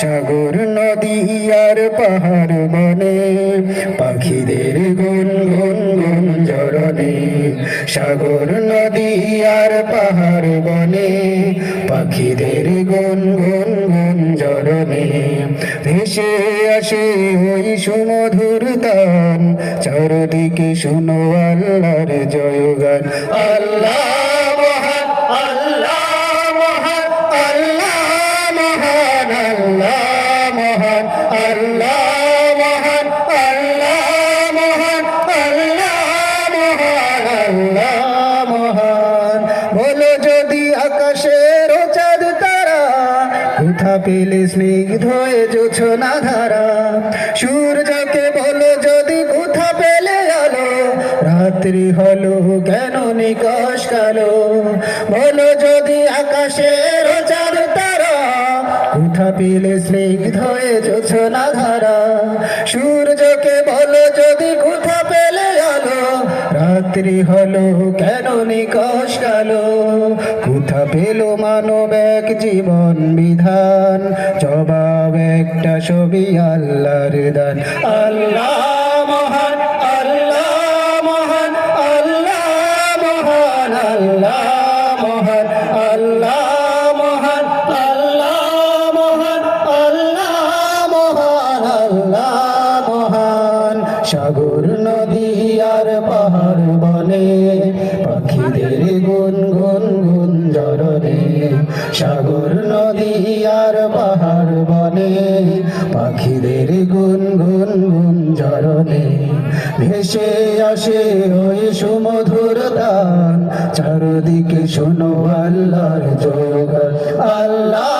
সাগর নদী আর পাহাড় বনে, পাখিদের গুন গুন গুন জরনে সাগর নদী আর পাহাড় বনে, পাখিদের গুন গুন গুন জরনে ভেসে আসে ওই সুমধুর তান চারদিকে শুনো আল্লাহর জয়গান আল্লাহ আকাশের চাঁদ তারা কোথা পেলে স্নিগ্ধ হয়ে জোছনা ধারা। সূর্যকে বলো যদি কোথা পেলে আলো, রাত্রি হলো কেন নিকশ কালো? বলো যদি আকাশের চাঁদ তারা কোথা পেলে স্নিগ্ধ হয়ে জোছনা ধারা। সূর্যকে বলো যদি কোথা পেলে রাত্রি হলো, কেন নিকশ গেল কোথা পেল মানব এক জীবন বিধান? জবাব একটা ছবি, আল্লাহর দান। আল্লাহ মহান, আল্লাহ আল্লাহ আল্লাহ মহান, আল্লাহ সাগর ন আর বনে পাখিদের গুন গুন গুন জরনে সাগর, নদী আর পাহাড় বনে, পাখিদের গুন গুন গুন জরনে ভেসে আসে ওই সুমধুর দান চারদিকে শোনো আল্লাহর মহান আল্লাহ